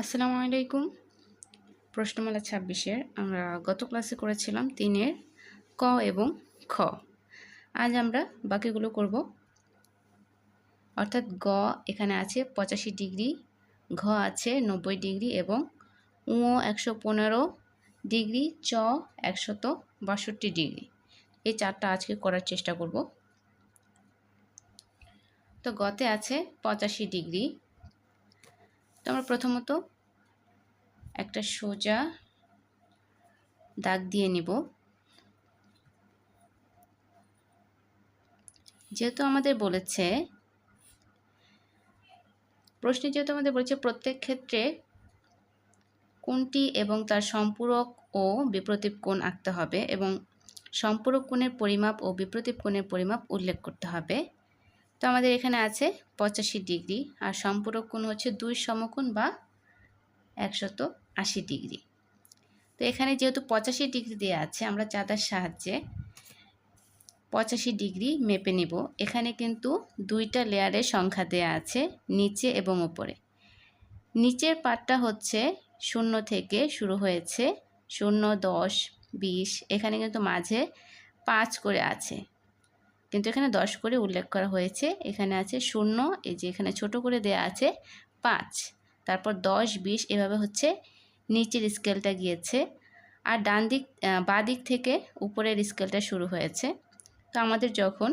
আসসালামু আলাইকুম। প্রশ্নমালা ছাব্বিশের আমরা গত ক্লাসে করেছিলাম তিনের ক এবং খ। আজ আমরা বাকিগুলো করব। অর্থাৎ গ এখানে আছে পঁচাশি ডিগ্রি, ঘ আছে নব্বই ডিগ্রি এবং উঁ একশো পনেরো ডিগ্রি, চ একশত বাষট্টি ডিগ্রি। এই চারটা আজকে করার চেষ্টা করব। তো গতে আছে পঁচাশি ডিগ্রি আমরা প্রথমত একটা সোজা দাগ দিয়ে নিব। যেহেতু আমাদের বলেছে, প্রশ্নে যেহেতু আমাদের বলেছে প্রত্যেক ক্ষেত্রে কোনটি এবং তার সম্পূরক ও বিপ্রতীপ কোণ আঁকতে হবে এবং সম্পূরক কোণের পরিমাপ ও বিপ্রতীপ কোণের পরিমাপ উল্লেখ করতে হবে। তো আমাদের এখানে আছে পঁচাশি ডিগ্রি আর সম্পূরক কোণ হচ্ছে দুই সমকোণ বা একশত আশি ডিগ্রি। তো এখানে যেহেতু পঁচাশি ডিগ্রি দেওয়া আছে, আমরা চাঁদার সাহায্যে পঁচাশি ডিগ্রি মেপে নিব। এখানে কিন্তু দুইটা লেয়ারের সংখ্যা দেয়া আছে, নিচে এবং ওপরে নিচের পাটটা হচ্ছে শূন্য থেকে শুরু হয়েছে, শূন্য, দশ, বিশ, এখানে কিন্তু মাঝে পাঁচ করে আছে। কিন্তু এখানে দশ করে উল্লেখ করা হয়েছে। এখানে আছে শূন্য, এই যে এখানে ছোট করে দেয়া আছে পাঁচ। তারপর দশ, বিশ, এভাবে হচ্ছে নিচের স্কেলটা গিয়েছে। আর ডান দিক বাঁ দিক থেকে উপরের স্কেলটা শুরু হয়েছে। তো আমাদের যখন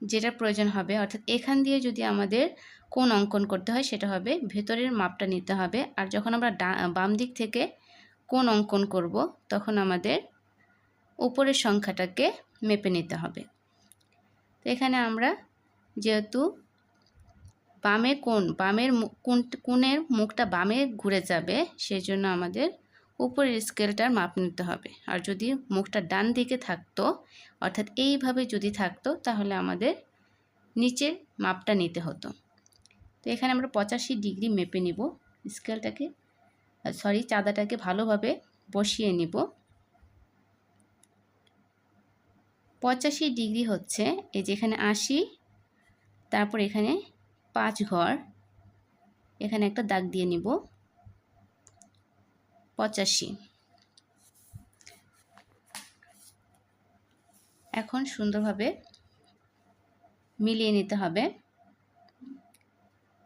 যেটা প্রয়োজন হবে, অর্থাৎ এখান দিয়ে যদি আমাদের কোন অঙ্কন করতে হয়, সেটা হবে ভেতরের মাপটা নিতে হবে। আর যখন আমরা বাম দিক থেকে কোন অঙ্কন করব, তখন আমাদের উপরের সংখ্যাটাকে মেপে নিতে হবে। তো এখানে আমরা যেহেতু বামে কোন বামের কোন কোণের মুখটা বামে ঘুরে যাবে সেই জন্য আমাদের উপরের স্কেলটার মাপ নিতে হবে। আর যদি মুখটা ডান দিকে থাকতো, অর্থাৎ এইভাবে যদি থাকতো, তাহলে আমাদের নিচের মাপটা নিতে হতো। তো এখানে আমরা পঁচাশি ডিগ্রি মেপে নিব। স্কেলটাকে সরি, চাঁদাটাকে ভালোভাবে বসিয়ে নিব। পঁচাশি ডিগ্রি হচ্ছে, এই যে এখানে আশি, তারপর এখানে পাঁচ ঘর, এখানে একটা দাগ দিয়ে নিব, পঁচাশি। এখন সুন্দরভাবে মিলিয়ে নিতে হবে।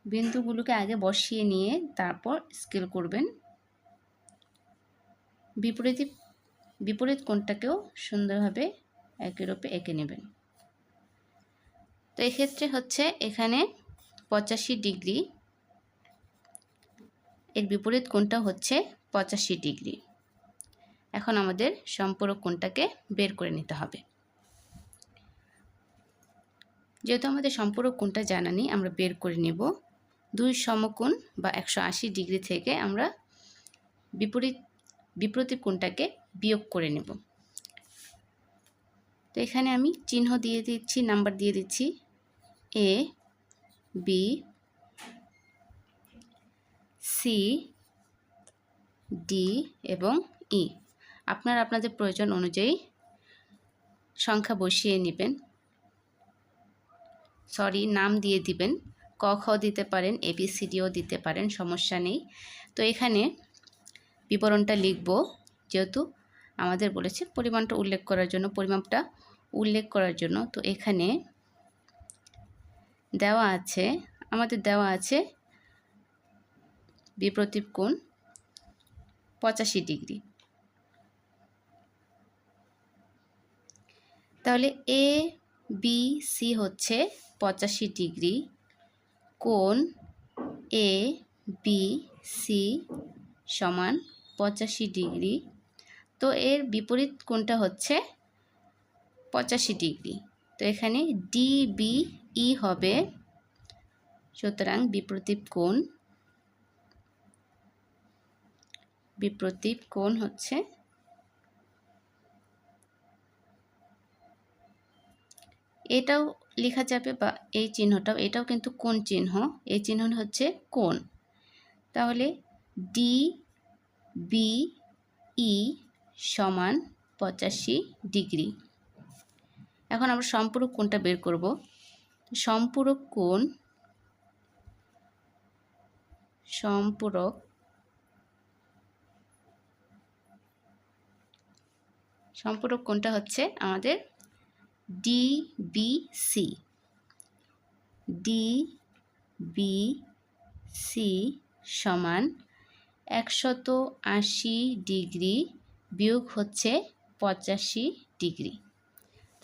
বিন্দুগুলোকে আগে বসিয়ে নিয়ে তারপর স্কেল করবেন। বিপরীত বিপরীত কোণটাকেও সুন্দরভাবে একের ওপরে এঁকে নেবেন। তো এক্ষেত্রে হচ্ছে এখানে পঁচাশি ডিগ্রি, এর বিপরীত কোণটা হচ্ছে পঁচাশি ডিগ্রি। এখন আমাদের সম্পূরক কোণটাকে বের করে নিতে হবে। যেহেতু আমাদের সম্পূরক কোণটা জানা নেই, আমরা বের করে নেব। দুই সমকোণ বা একশো আশি ডিগ্রি থেকে আমরা বিপরীত বিপরীত কোণটাকে বিয়োগ করে নেব। তো এখানে আমি চিহ্ন দিয়ে দিচ্ছি, নাম্বার দিয়ে দিচ্ছি। এ বি সি ডি এবং ই আপনারা আপনাদের প্রয়োজন অনুযায়ী সংখ্যা বসিয়ে নেবেন। সরি নাম দিয়ে দিবেন। ক, খ দিতে পারেন এবিসিডিও দিতে পারেন, সমস্যা নেই। তো এখানে বিবরণটা লিখব, যেহেতু আমাদের বলেছে পরিমাণটা উল্লেখ করার জন্য পরিমাপটা উল্লেখ করার জন্য। তো এখানে দেওয়া আছে, আমাদের দেওয়া আছে বিপ্রতীপ কোণ পঁচাশি ডিগ্রি। তাহলে এ বি সি হচ্ছে পঁচাশি ডিগ্রি কোণ এ বি সি সমান পঁচাশি ডিগ্রি। তো এর বিপরীত কোণটা হচ্ছে পঁচাশি ডিগ্রি। তো এখানে ডিবিই ই হবে। সুতরাং বিপ্রতীপ কোণ বিপ্রতীপ কোণ হচ্ছে এটাও লেখা যাবে বা এই চিহ্নটাও, এটাও কিন্তু কোন চিহ্ন। এই চিহ্ন হচ্ছে কোণ। তাহলে ডি বি ই সমান পঁচাশি ডিগ্রি। এখন আমরা সম্পূরক কোণটা বের করব। সম্পূরক কোণ সম্পূরক সম্পূরক কোনটা হচ্ছে আমাদের D B C D B C সমান একশত আশি ডিগ্রি বিয়োগ হচ্ছে পঁচাশি ডিগ্রি।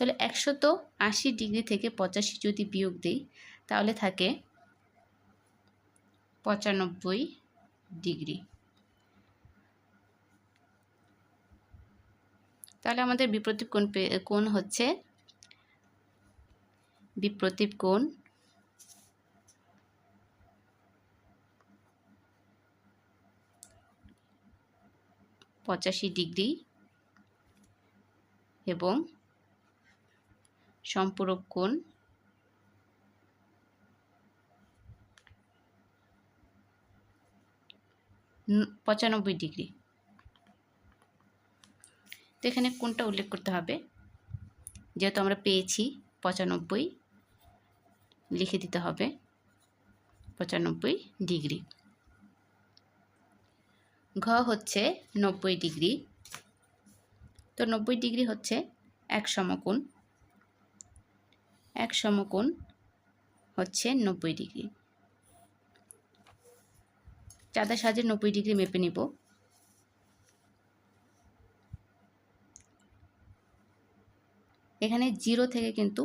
তাহলে একশত আশি ডিগ্রি থেকে পঁচাশি যদি বিয়োগ দিই, তাহলে থাকে পঁচানব্বই ডিগ্রি। তাহলে আমাদের বিপ্রতীপ কোণ কোণ হচ্ছে বিপ্রতীপ কোণ পঁচাশি ডিগ্রি এবং সম্পূরক কোণ। পঁচানব্বই ডিগ্রি। তো এখানে কোনটা উল্লেখ করতে হবে। যেহেতু আমরা পেয়েছি পঁচানব্বই, লিখে দিতে হবে পঁচানব্বই ডিগ্রি। ঘ হচ্ছে নব্বই ডিগ্রি। তো নব্বই ডিগ্রি হচ্ছে এক সমকোণ। এক সমকোণ হচ্ছে নব্বই ডিগ্রি। চাঁদা সাজে নব্বই ডিগ্রি মেপে নিব। এখানে জিরো থেকে কিন্তু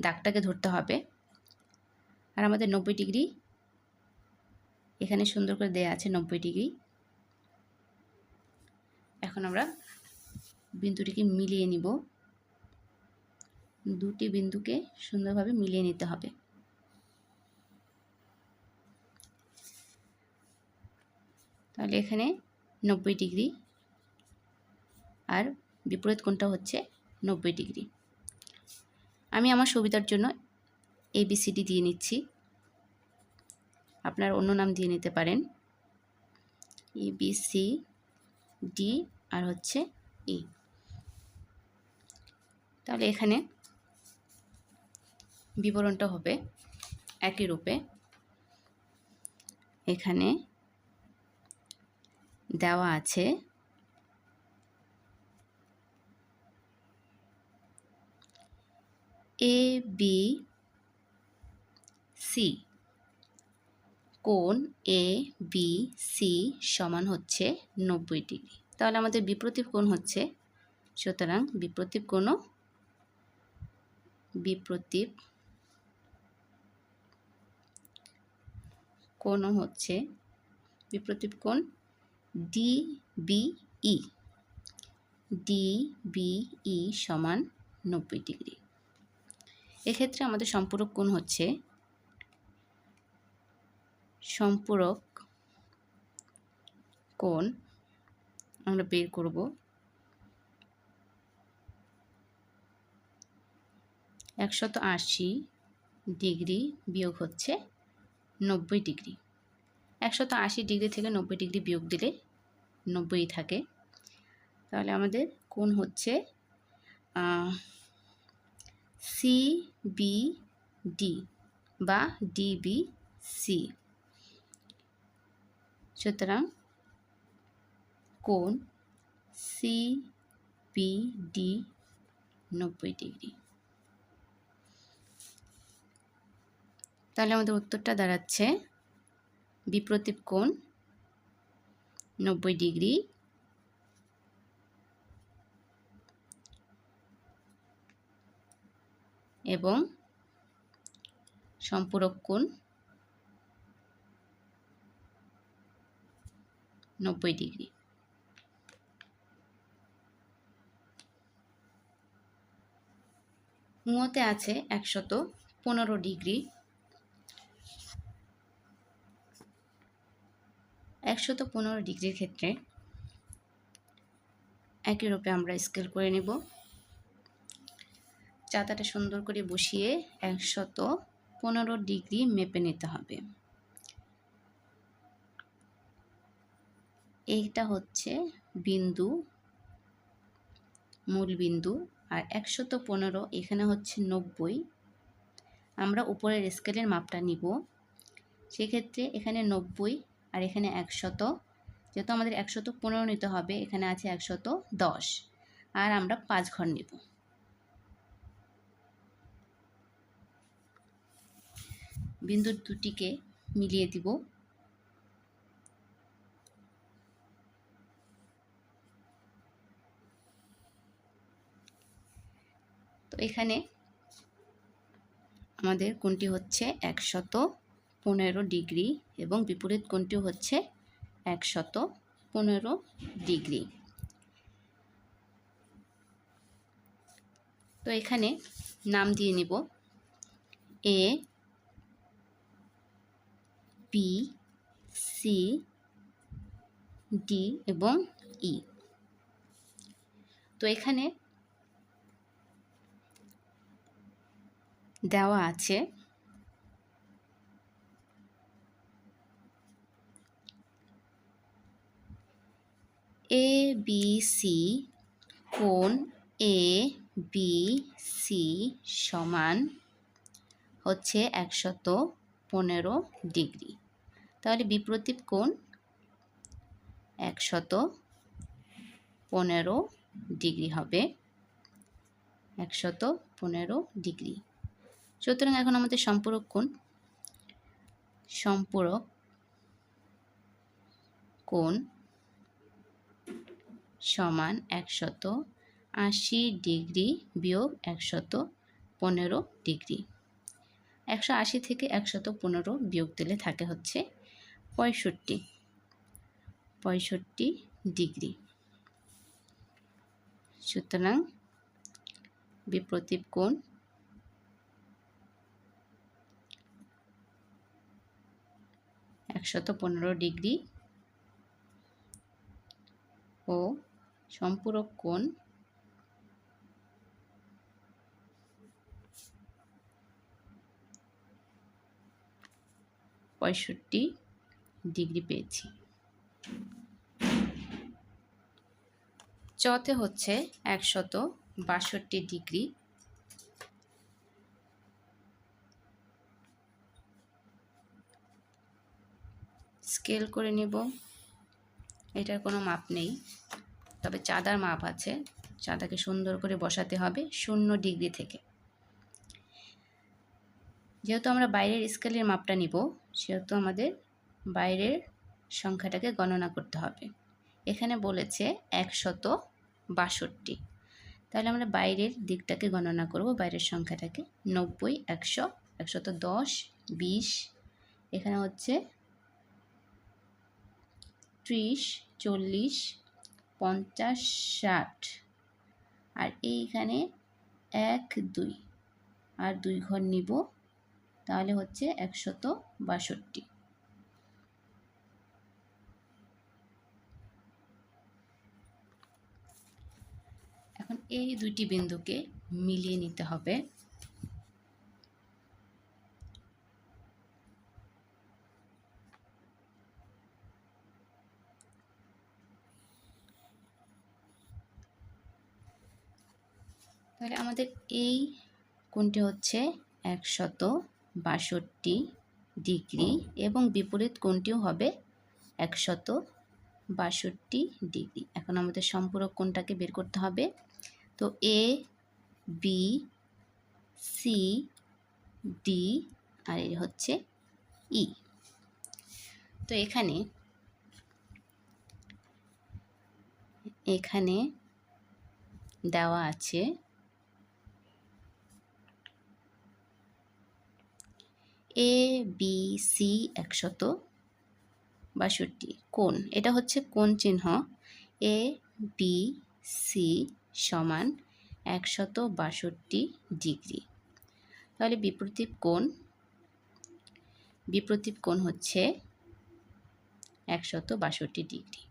দাগটাকে ধরতে হবে। আর আমাদের নব্বই ডিগ্রি এখানে সুন্দর করে দেয়া আছে নব্বই ডিগ্রি। এখন আমরা বিন্দুটিকে মিলিয়ে নিব। দুটি বিন্দুকে সুন্দরভাবে মিলিয়ে নিতে হবে। তাহলে এখানে নব্বই ডিগ্রি আর বিপরীত কোণটা হচ্ছে নব্বই ডিগ্রি। আমি আমার সুবিধার জন্য এবিসিডি দিয়ে নিচ্ছি। আপনার অন্য নাম দিয়ে নিতে পারেন। এবিসি ডি আর হচ্ছে ই তাহলে এখানে বিবরণটা হবে একই রূপে। এখানে দেওয়া আছে এ বি সি কোণ এ বি সি সমান হচ্ছে নব্বই ডিগ্রি। তাহলে আমাদের বিপ্রতীপ কোণ হচ্ছে, সুতরাং বিপ্রতীপ কোণও বিপ্রতীপ কোণও হচ্ছে বিপ্রতীপ কোণ ডি বিই ডি বিই সমান নব্বই ডিগ্রি। এক্ষেত্রে আমাদের সম্পূরক কোণ হচ্ছে সম্পূরক কোণ আমরা বের করব একশত আশি ডিগ্রি বিয়োগ হচ্ছে নব্বই ডিগ্রি। একশত আশি ডিগ্রি থেকে নব্বই ডিগ্রি বিয়োগ দিলে নব্বই থাকে। তাহলে আমাদের কোন হচ্ছে সি বি ডি বা ডিবি সি। সুতরাং কোন সি বি ডি নব্বই ডিগ্রি। তাহলে আমাদের উত্তরটা দাঁড়াচ্ছে বিপ্রতীপ কোণ নব্বই ডিগ্রি। এবং সম্পূরক কোণ নব্বই ডিগ্রি। মুহতে আছে একশত পনেরো ডিগ্রি। একশত পনেরো ডিগ্রির ক্ষেত্রে একই রূপে আমরা স্কেল করে নেব। চাতাটা সুন্দর করে বসিয়ে একশত পনেরো ডিগ্রি মেপে নিতে হবে। এইটা হচ্ছে বিন্দু, মূল বিন্দু, আর একশত পনেরো এখানে হচ্ছে নব্বই। আমরা উপরের স্কেলের মাপটা নিব। সেক্ষেত্রে এখানে নব্বই আর এখানে একশত, যেহেতু আমাদের একশত পনেরো নিতে হবে, এখানে আছে একশত দশ। আর আমরা পাঁচ ঘর নেব। বিন্দু দুটিকে মিলিয়ে দিব। তো এখানে আমাদের কোনটি হচ্ছে একশত পনেরো ডিগ্রি এবং বিপরীত কোণটি হচ্ছে একশত পনেরো ডিগ্রি। তো এখানে নাম দিয়ে নিব। এ বি সি, ডি এবং ই। তো এখানে দেওয়া আছে এ বি সি কোণ এ বি সি সমান হচ্ছে একশত পনেরো ডিগ্রি। তাহলে বিপ্রতীপ কোণ একশত পনেরো ডিগ্রি হবে। একশত পনেরো ডিগ্রি। সুতরাং এখন আমাদের সম্পূরক কোণ। সম্পূরক কোণ সমান একশত আশি ডিগ্রি বিয়োগ একশত পনেরো ডিগ্রি। একশো আশি থেকে একশত পনেরো বিয়োগ দিলে থাকে হচ্ছে পঁয়ষট্টি। পঁয়ষট্টি ডিগ্রি। সুতরাং বিপ্রতীপ কোণ একশত পনেরো ডিগ্রি ও সম্পূরক কোণ পঁয়ষট্টি ডিগ্রি পেয়েছি। চতে হচ্ছে একশত বাষট্টি ডিগ্রি। স্কেল করে নেব। এটার কোনো মাপ নেই। তবে চাঁদার মাপ আছে। চাঁদাকে সুন্দর করে বসাতে হবে শূন্য ডিগ্রি থেকে। যেহেতু আমরা বাইরের স্কেলের মাপটা নিব, সেহেতু আমাদের বাইরের সংখ্যাটাকে গণনা করতে হবে। এখানে বলেছে একশত বাষট্টি। তাহলে আমরা বাইরের দিকটাকে গণনা করব, বাইরের সংখ্যাটাকে। নব্বই, একশো, একশত দশ, বিশ, এখানে হচ্ছে ত্রিশ, চল্লিশ পঞ্চাশ ষাট। আর এইখানে এক, দুই। আর দুই ঘর নিব, তাহলে হচ্ছে একশত বাষট্টি। এখন এই দুইটি বিন্দুকে মিলিয়ে নিতে হবে। তাহলে আমাদের এই কোণটি হচ্ছে একশত বাষট্টি ডিগ্রি এবং বিপরীত কোণটিও হবে একশত বাষট্টি ডিগ্রি। এখন আমাদের সম্পূরক কোণটাকে বের করতে হবে। তো এ বি সি ডি আর হচ্ছে ই তো এখানে এখানে দেওয়া আছে এ বি সি একশত বাষট্টি। কোন এটা হচ্ছে কোন চিহ্ন। এ বি সি সমান একশত বাষট্টি ডিগ্রি। তাহলে বিপ্রতীপ কোণ বিপ্রতীপ কোণ হচ্ছে একশত বাষট্টি ডিগ্রি।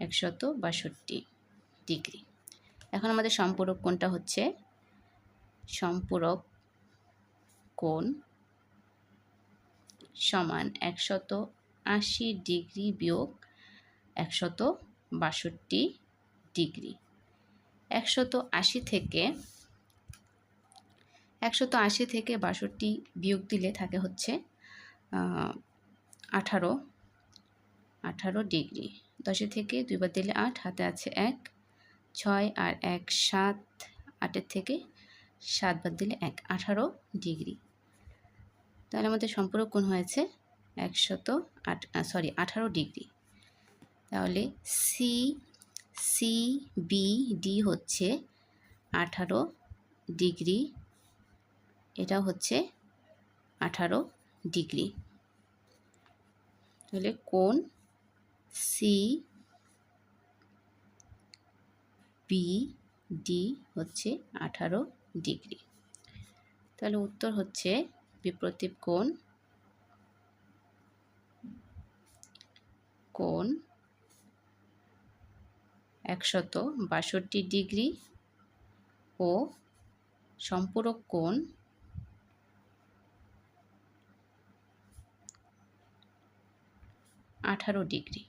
একশত বাষট্টি ডিগ্রি। এখন আমাদের সম্পূরক কোণটা হচ্ছে সম্পূরক কোণ সমান একশত আশি ডিগ্রি বিয়োগ একশত বাষট্টি ডিগ্রি। একশত আশি থেকে একশত আশি থেকে বাষট্টি বিয়োগ দিলে থাকে হচ্ছে আঠারো আঠারো ডিগ্রি। দশে থেকে দুইবার দিলে আট, হাতে আছে এক, ছয় আর এক, সাত, আটের থেকে সাতবার দিলে এক, আঠারো ডিগ্রি। তাহলে আমাদের সম্পূরক কোণ হয়েছে একশত আট সরি আঠারো ডিগ্রি। তাহলে সি সি বি ডি হচ্ছে আঠারো ডিগ্রি। এটা হচ্ছে আঠারো ডিগ্রি। তাহলে কোন সি বি ডি হচ্ছে আঠারো ডিগ্রি। তাহলে উত্তর হচ্ছে বিপ্রতীপ কোণ কোণ একশত বাষট্টি ডিগ্রি ও সম্পূরক কোণ আঠারো ডিগ্রি।